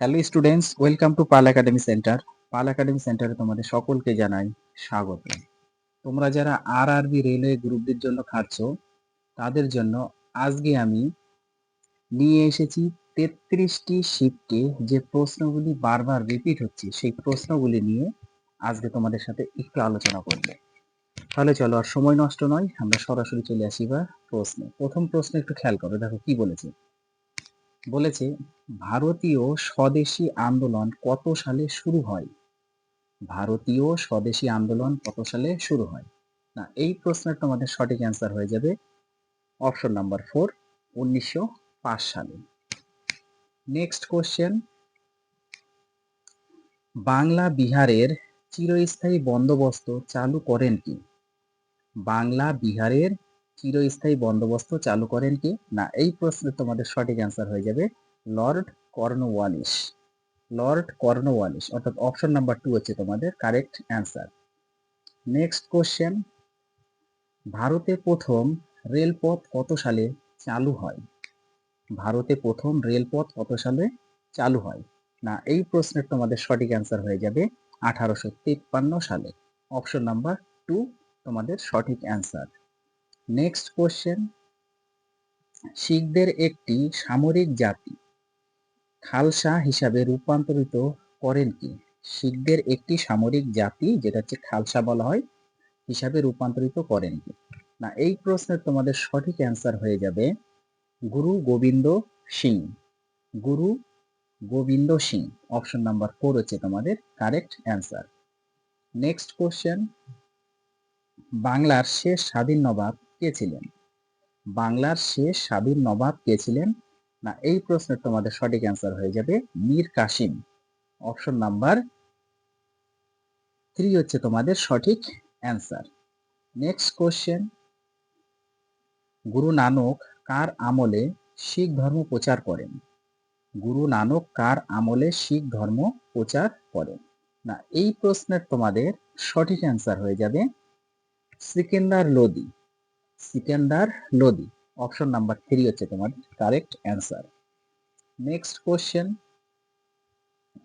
Hello students welcome to Pal academy centre Pal academy সেন্টারে তোমাদের সকলকে জানাই স্বাগত। তোমরা যারা আর আরবি রেলওয়ে গ্রুপদের জন্য খাচ্ছ তাদের জন্য আজকে আমি নিয়ে এসেছি তেত্রিশটি শিফটে যে প্রশ্নগুলি বারবার রিপিট হচ্ছে, সেই প্রশ্নগুলি নিয়ে আজকে তোমাদের সাথে একটু আলোচনা করবে। তাহলে চলো, আর সময় নষ্ট নয়, আমরা সরাসরি চলে আসি বা প্রশ্নে। প্রথম প্রশ্ন একটু খেয়াল করো, দেখো কি বলেছে। বলেছে, ভারতীয় স্বদেশী আন্দোলন কত সালে শুরু হয়? ভারতীয় স্বদেশী আন্দোলন কত সালে শুরু হয়? না, এই প্রশ্নের তোমাদের সঠিক অ্যান্সার হয়ে যাবে অপশন নাম্বার ফোর উনিশশো পাঁচ সালে। নেক্সট কোশ্চেন বাংলা বিহারের চিরস্থায়ী বন্দোবস্ত চালু করেন কি? বাংলা বিহারের চিরস্থায়ী বন্দোবস্ত চালু করেন কি? না, এই প্রশ্নের তোমাদের সঠিক অ্যান্সার হয়ে যাবে লর্ড কর্নওয়ালিস লর্ড কর্নওয়ালিস অর্থাৎ অপশন নাম্বার টু হচ্ছে তোমাদের কারেক্ট অ্যান্সার নেক্সট কোশ্চেন ভারতে প্রথম রেলপথ কত সালে চালু হয়? ভারতে প্রথম রেলপথ কত সালে চালু হয়? না, এই প্রশ্নের তোমাদের সঠিক অ্যান্সার হয়ে যাবে আঠারোশো তিপ্পান্ন সালে। অপশন নাম্বার টু তোমাদের সঠিক অ্যান্সার নেক্সট কোশ্চেন শিখদের একটি সামরিক জাতি। খালসা হিসাবে রূপান্তরিত করেন কি? শিখদের একটি সামরিক জাতি, যেটা হচ্ছে খালসা বলা হয়, হিসাবে রূপান্তরিত করেন কি? না, এই প্রশ্নের তোমাদের সঠিক অ্যান্সার হয়ে যাবে Guru Gobind Singh. Guru Gobind Singh option number four হচ্ছে তোমাদের কারেক্ট অ্যান্সার নেক্সট কোশ্চেন বাংলার শেষ স্বাধীন নবাব কে ছিলেন? বাংলার শেষ স্বাধীন নবাব কে ছিলেন? না, এই প্রশ্নের তোমাদের সঠিক অ্যান্সার হয়ে যাবে Mir Qasim. Option number three হচ্ছে তোমাদের সঠিক answer next question Guru Nanak কার আমলে শিখ ধর্ম প্রচার করেন? গুরু নানক কার আমলে শিখ ধর্ম প্রচার করেন? না, এই প্রশ্নের তোমাদের সঠিক অ্যান্সার হয়ে যাবে Sikandar Lodi. Sikandar Lodi option number three হচ্ছে তোমাদের কারেক্ট অ্যান্সার নেক্সট কোশ্চেন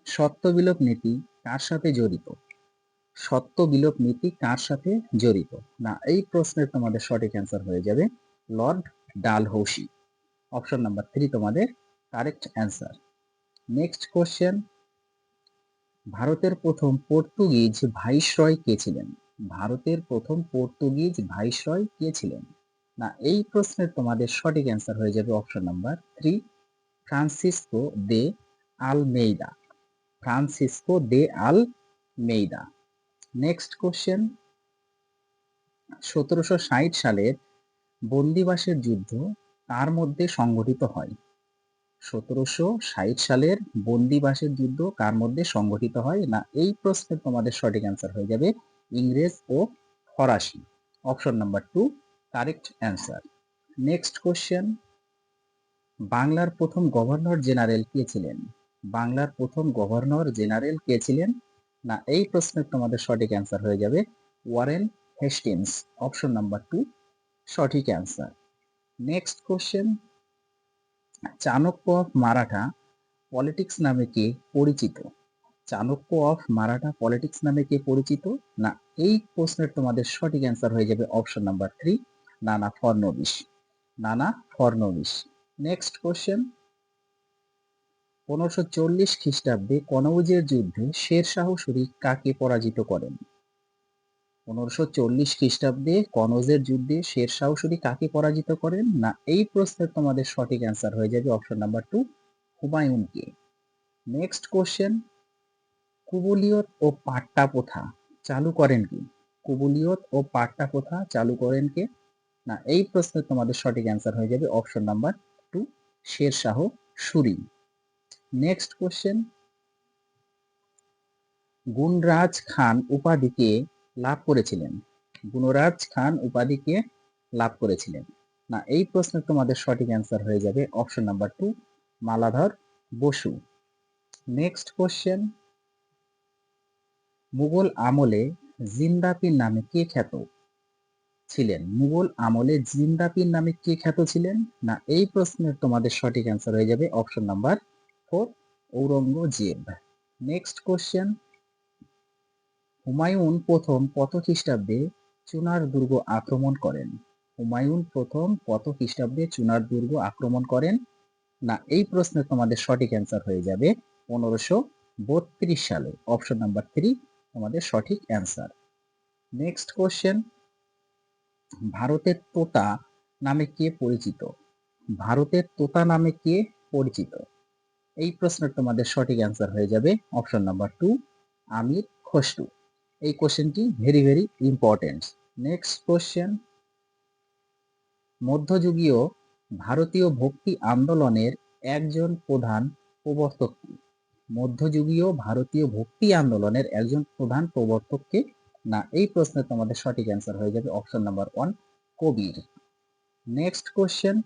সত্য বিলোপ নীতি কার সাথে জড়িত? সত্য বিলোপ নীতি কার সাথে জড়িত? না, এই প্রশ্নের তোমাদের সঠিক অ্যান্সার হয়ে যাবে Lord Dalhousie option number three তোমাদের কারেক্ট অ্যান্সার নেক্সট কোশ্চেন ভারতের প্রথম পর্তুগিজ ভাইসরয় কে ছিলেন? ভারতের প্রথম পর্তুগিজ ভাইসরয় কে ছিলেন? না, এই প্রশ্নের তোমাদের সঠিক অ্যান্সার হয়ে যাবে option number three Francisco de Almeida Francisco de Almeida next question সতেরোশো ষাট সালের বন্দিবাসের যুদ্ধ তার মধ্যে সংগঠিত হয়? সতেরোশো ষাট সালের বন্দিবাসের যুদ্ধ কার মধ্যে সংগঠিত হয়? না, এই প্রশ্নের তোমাদের সঠিক অ্যান্সার হয়ে যাবে ইংরেজ ও ফরাসি। Option number two correct answer next question বাংলার প্রথম গভর্নর জেনারেল কে ছিলেন? বাংলার প্রথম গভর্নর জেনারেল কে ছিলেন? না, এই প্রশ্নের তোমাদের সঠিক অ্যান্সার হয়ে যাবে Warren Hastings. Option number two সঠিক answer next question Chanakya of Maratha politics নামে কে পরিচিত? চাণক্য অফ মারাঠা পলিটিক্স নামে কে পরিচিত? না এই প্রশ্নের তোমাদের সঠিক অ্যান্সার হয়ে যাবে অপশন নাম্বার থ্রি নানা ফর্নবিশ নানা ফর্নবিশ নেক্সট কোশ্চেন পনেরোশো চল্লিশ খ্রিস্টাব্দে কনৌজের যুদ্ধে শেরশাহ শরীফ কাকে পরাজিত করেন? পনেরোশো চল্লিশ খ্রিস্টাব্দে কনৌজের যুদ্ধে শেরশাহ শরীফ কাকে পরাজিত করেন? না, এই প্রশ্নের তোমাদের সঠিক অ্যান্সার হয়ে যাবে অপশন নাম্বার টু হুমায়ুনকে। নেক্সট কোশ্চেন কুবুলিয়ত ও পাট্টা প্রথা চালু করেন কি? কুবুলিয়ত ও পাট্টা প্রথা চালু করেন কে? না, এই প্রশ্নের তোমাদের সঠিক অ্যান্সার হয়ে যাবে option number two Sher Shah Suri. Next question Gunaraj Khan উপাধিকে লাভ করেছিলেন? গুণরাজ খান উপাধিকে লাভ করেছিলেন? না, এই প্রশ্নের তোমাদের সঠিক অ্যান্সার হয়ে যাবে option number two Maladhar Basu. Next question Mughal আমলে জিন্দাপির নামে কে খ্যাত? ছিলেন মুঘল আমলে জিন্দাপির নামে কে খ্যাত ছিলেন? না, এই প্রশ্নের তোমাদের সঠিক অ্যান্সার হয়ে যাবে option number four Aurangzeb. Next question Humayun প্রথম কত খ্রিস্টাব্দে চুনার দুর্গ আক্রমণ করেন? হুমায়ুন প্রথম কত খ্রিস্টাব্দে চুনার দুর্গ আক্রমণ করেন? না, এই প্রশ্নের তোমাদের সঠিক অ্যান্সার হয়ে যাবে পনেরোশো বত্রিশ সালে। অপশন নাম্বার থ্রি তোমাদের সঠিক অ্যান্সার নেক্সট কোশ্চেন ভারতের তোতা নামে কে পরিচিত? ভারতের তোতা নামে কে পরিচিত? এই প্রশ্নের তোমাদের সঠিক অ্যান্সার হয়ে যাবে option number two Amir Khusrau. এই কোশ্চেনটি very very important next question মধ্যযুগীয় ভারতীয় ভক্তি আন্দোলনের একজন প্রধান প্রবর্তক? মধ্যযুগীয় ভারতীয় ভক্তি আন্দোলনের একজন প্রধান প্রবর্তককে না, এই প্রশ্নের তোমাদের সঠিক অ্যান্সার হয়ে যাবে option number one Kabir. Next question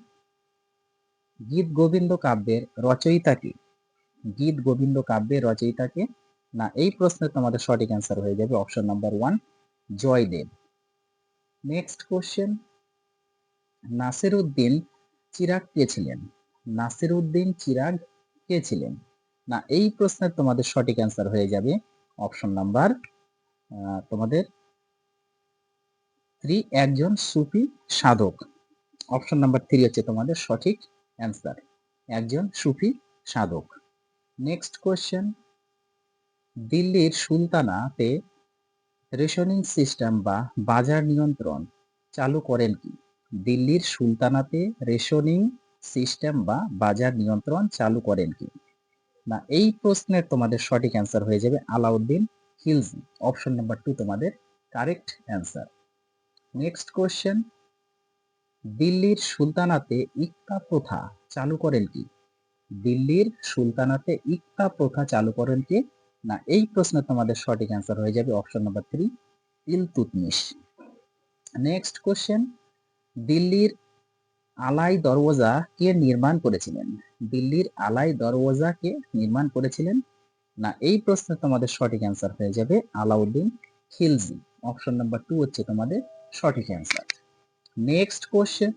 Gita Govinda কাব্যের রচয়িতাকে গীত গোবিন্দ কাব্যের রচয়িতাকে না, এই প্রশ্নের তোমাদের সঠিক অ্যান্সার হয়ে যাবে option number one Jayadev. Next question Nasir Uddin Chirag কে ছিলেন? নাসির উদ্দিন চিরাগ কে ছিলেন? না, এই প্রশ্নের তোমাদের সঠিক অ্যান্সার হয়ে যাবে অপশন নাম্বার তোমাদের থ্রি একজন সুফি সাধক। অপশন নাম্বার থ্রি হচ্ছে তোমাদের সঠিক অ্যান্সার একজন সুফি সাধক। নেক্সট কোয়েশ্চেন দিল্লির সুলতানাতে রেশনিং সিস্টেম বা বাজার নিয়ন্ত্রণ চালু করেন কি? দিল্লির সুলতানাতে রেশনিং সিস্টেম বা বাজার নিয়ন্ত্রণ চালু করেন কি? না, এই প্রশ্নের তোমাদের সঠিক অ্যান্সার হয়ে যাবে Alauddin Khilji. Option number two তোমাদের কারেক্ট অ্যান্সার নেক্সট কোয়েশ্চেন দিল্লির সুলতানাতে ইক্তা প্রথা চালু করেন কি? দিল্লির সুলতানাতে ইক্তা প্রথা চালু করেন কে? না, এই প্রশ্নে তোমাদের সঠিক অ্যান্সার হয়ে যাবে option number three Iltutmish. Next question দিল্লির আলাই দরওয়াজা কে নির্মাণ করেছিলেন? দিল্লির আলাই দরওয়াজা কে নির্মাণ করেছিলেন? না, এই প্রশ্নে তোমাদের সঠিক অ্যান্সার হয়ে যাবে Alauddin Khilji. Option number two হচ্ছে তোমাদের সঠিক অ্যান্সার নেক্সট কোশ্চেন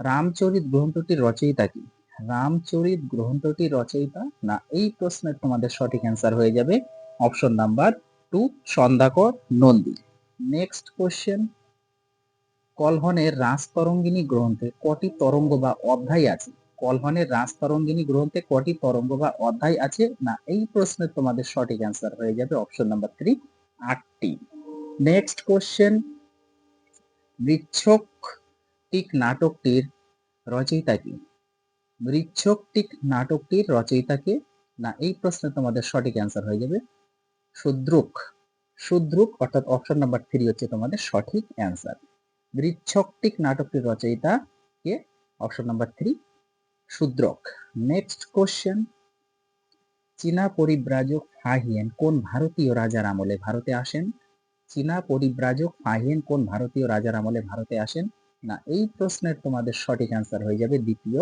রামচরিত গ্রন্থটির রচয়িতা কি? রামচরিত গ্রন্থটির রচয়িতা? না, এই প্রশ্নের তোমাদের সঠিক অ্যান্সার হয়ে যাবে option number two Sandhyakar Nandi. Next question কলহনের Rajatarangini গ্রন্থে কটি তরঙ্গ বা অধ্যায় আছে? কলহনের রাজতরঙ্গিনী গ্রন্থে কটি তরঙ্গ বা অধ্যায় আছে? না, এই প্রশ্নের তোমাদের সঠিক অ্যান্সার হয়ে যাবে অপশন নাম্বার থ্রি আটটি। নেক্সট কোশ্চেন মৃচ্ছক নাটকটির রচয়িতা কি? মৃচ্ছকটিক নাটকটির রচয়িতাকে না, এই প্রশ্নে তোমাদের সঠিক অ্যান্সার হয়ে যাবে শুদ্রুক। শুদ্রুক অর্থাৎ অপশন নাম্বার থ্রি হচ্ছে তোমাদের সঠিক অ্যান্সার মৃচ্ছকটিক নাটকটির রচয়িতা কে? Option number three Shudraka next question চীনা পরিব্রাজক ফাহিয়েন কোন ভারতীয় রাজার আমলে ভারতে আসেন? চীনা পরিব্রাজক ফাহিয়েন কোন ভারতীয় রাজার আমলে ভারতে আসেন? না, এই প্রশ্নের তোমাদের সঠিক অ্যান্সার হয়ে যাবে দ্বিতীয়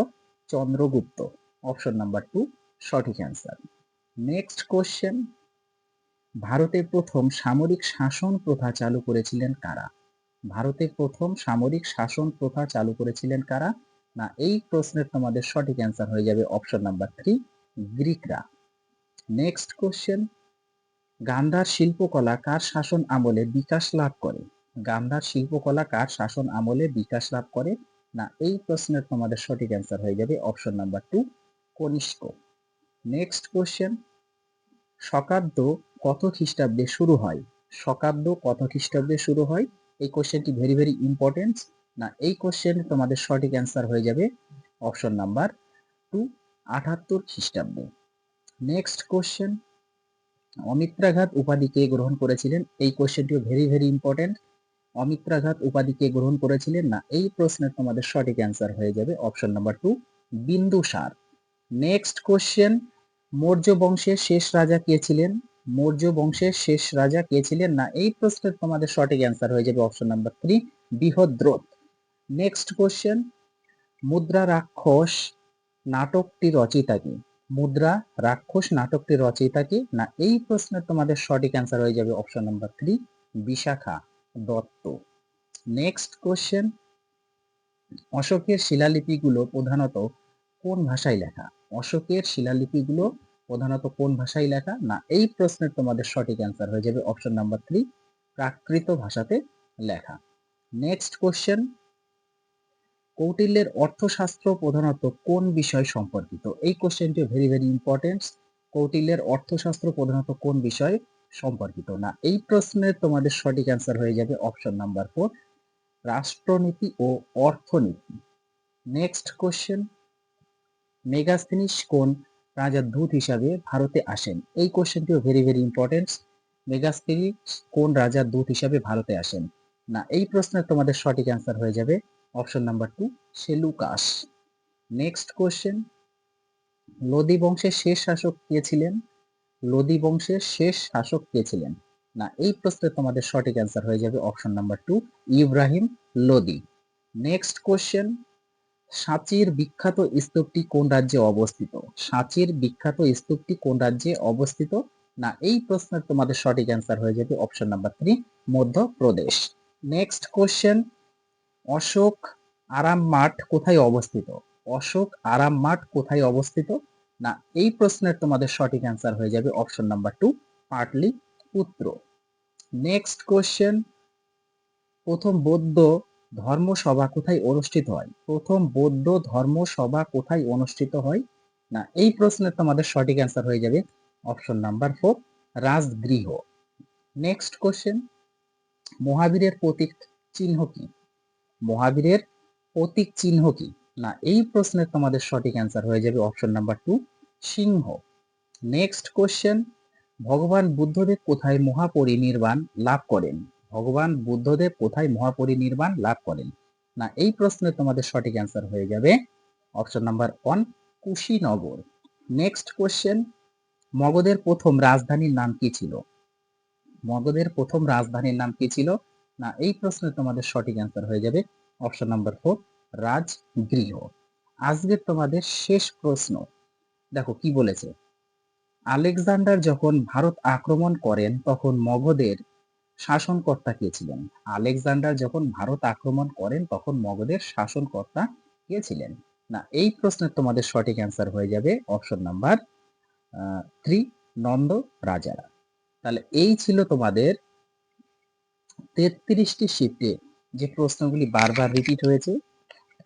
চন্দ্রগুপ্ত। অপশন নাম্বার টু সঠিক অ্যান্সার নেক্সট কোশ্চেন ভারতে প্রথম সামরিক শাসন প্রথা চালু করেছিলেন কারা? ভারতে প্রথম সামরিক শাসন প্রথা চালু করেছিলেন কারা? না, এই প্রশ্নের তোমাদের সঠিক অ্যান্সার হয়ে যাবে অপশন নাম্বার থ্রি গ্রিকরা। নেক্সট কোশ্চেন গান্ধার শিল্পকলা কার শাসন আমলে বিকাশ লাভ করে? গান্ধার শিল্পকলা কার শাসন আমলে বিকাশ লাভ করে? না, এই প্রশ্নের তোমাদের সঠিক অ্যান্সার হয়ে যাবে option number two Kanishka. Next question শকাব্দ কত খ্রিস্টাব্দে শুরু হয়? শকাব্দ কত খ্রিস্টাব্দে শুরু হয়? এই কোশ্চেনটি ভেরি ভেরি ইম্পর্টেন্ট না, এই কোশ্চেন তোমাদের সঠিক অ্যান্সার হয়ে যাবে অপশন নাম্বার টু আঠাত্তর খ্রিস্টাব্দে। নেক্সট কোশ্চেন অমিত্রাঘাত উপাধি কে গ্রহণ করেছিলেন? এই কোশ্চেনটিও ভেরি ভেরি ইম্পর্টেন্ট অমিত্রাঘাত উপাধি কে গ্রহণ করেছিলেন? না, এই প্রশ্নের তোমাদের সঠিক অ্যান্সার হয়ে যাবে option number two Bindusara next question Maurya বংশের শেষ রাজা কে ছিলেন? মৌর্য বংশের শেষ রাজা কে ছিলেন না? এই প্রশ্নের তোমাদের সঠিক অ্যান্সার হয়ে যাবে option number three Brihadratha next question Mudrarakshasa নাটকটি রচয়িতা কি? মুদ্রা রাক্ষস নাটকটি রচয়িতা কি? না, এই প্রশ্নের তোমাদের সঠিক অ্যান্সার হয়ে যাবে option number three Vishakhadatta. Next question অশোকের শিলালিপিগুলো প্রধানত কোন ভাষায় লেখা? অশোকের শিলালিপিগুলো প্রধানত কোন ভাষায় লেখা? না, এই প্রশ্নের তোমাদের সঠিক অ্যান্সার হয়ে যাবে অপশন নাম্বার থ্রি প্রাকৃত ভাষাতে লেখা। নেক্সট কোশ্চেন কৌটিল্যের অর্থশাস্ত্র প্রধানত কোন বিষয় সম্পর্কিত? এই কোশ্চেনটি ভেরি ভেরি ইম্পর্টেন্ট কৌটিল্যের অর্থশাস্ত্র প্রধানত কোন বিষয় সম্পর্কিত? না, এই প্রশ্নের তোমাদের সঠিক অ্যান্সার হয়ে যাবে অপশন নাম্বার ফোর রাষ্ট্রনীতি ও অর্থনীতি। নেক্সট কোশ্চেন মেগাস্থিনিস কোন রাজার দূত হিসাবে ভারতে আসেন। এই কোশ্চেনটিও ভেরি ভেরি ইম্পর্টেন্ট মেগাস্তিনিস কোন রাজার দূত হিসাবে ভারতে আসেন? না, এই প্রশ্নের তোমাদের সঠিক অ্যান্সার হয়ে যাবে। Option number two Seleucus next question Lodi বংশের শেষ শাসক কে ছিলেন? লোদি বংশের শেষ শাসক কে ছিলেন? না, এই প্রশ্নের তোমাদের সঠিক অ্যান্সার হয়ে যাবে। Option number two Ibrahim Lodi. Next question সাঁচির বিখ্যাত স্তূপটি কোন রাজ্যে অবস্থিত? সাঁচির বিখ্যাত স্তূপটি কোন রাজ্যে অবস্থিত? না, এই প্রশ্নের তোমাদের সঠিক অ্যান্সার হয়ে যাবে option number three Madhya Pradesh. Next question Ashok আরাম মাঠ কোথায় অবস্থিত? অশোক আরাম মাঠ কোথায় অবস্থিত? না, এই প্রশ্নের তোমাদের সঠিক অ্যান্সার হয়ে যাবে অপশন নাম্বার টু পাটলি পুত্র নেক্সট কোশ্চেন প্রথম বৌদ্ধ ধর্মসভা কোথায় অনুষ্ঠিত হয়? প্রথম বৌদ্ধ ধর্মসভা কোথায় অনুষ্ঠিত হয়? না, এই প্রশ্নের তোমাদের সঠিক অ্যান্সার হয়ে যাবে option number four Rajgriha. Next question মহাবীরের প্রতীক চিহ্ন কি? মহাবীরের প্রতীক চিহ্ন কি? না, এই প্রশ্নের তোমাদের সঠিক অ্যান্সার হয়ে যাবে অপশন নাম্বার টু সিংহ। নেক্সট কোশ্চেন ভগবান বুদ্ধদেব কোথায় মহাপরিনির্বাণ লাভ করেন? ভগবান বুদ্ধদেব কোথায় মহাপরিনির্বাণ লাভ করেন? না, এই প্রশ্নের তোমাদের সঠিক অ্যান্সার হয়ে যাবে option number one Kushinagar. Next question মগধের প্রথম রাজধানীর নাম কি ছিল? মগধের প্রথম রাজধানীর নাম কি ছিল? না, এই প্রশ্নে তোমাদের সঠিক অ্যান্সার হয়ে যাবে অপশন নাম্বার ফোর রাজগৃহ। আজকের তোমাদের শেষ প্রশ্ন। দেখো কি বলেছে, আলেকজান্ডার যখন ভারত আক্রমণ করেন, তখন মগধের শাসনকর্তা কে ছিলেন? আলেকজান্ডার যখন ভারত আক্রমণ করেন, তখন মগধের শাসনকর্তা কে ছিলেন? না, এই প্রশ্নের তোমাদের সঠিক অ্যান্সার হয়ে যাবে অপশন নাম্বার থ্রি নন্দ রাজারা। তাহলে এই ছিল তোমাদের তেত্রিশটি শিফটে যে প্রশ্নগুলি বারবার রিপিট হয়েছে।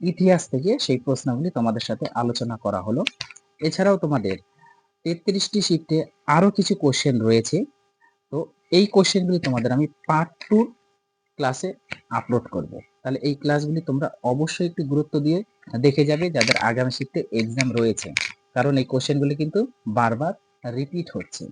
ইতিহাস থেকে সেই প্রশ্নগুলি তোমাদের সাথে আলোচনা করা হলো। এছাড়াও তোমাদের তেত্রিশটি শিফটে আরও কিছু কোশ্চেন রয়েছে। তো এই কোশ্চেনগুলি তোমাদের আমি পার্ট টু ক্লাসে আপলোড করব। তাহলে এই ক্লাসগুলি তোমরা অবশ্যই একটু গুরুত্ব দিয়ে দেখে যাবে যাদের আগামী শিফটে এক্সাম রয়েছে। কারণ এই কোশ্চেনগুলি কিন্তু বারবার রিপিট হচ্ছে।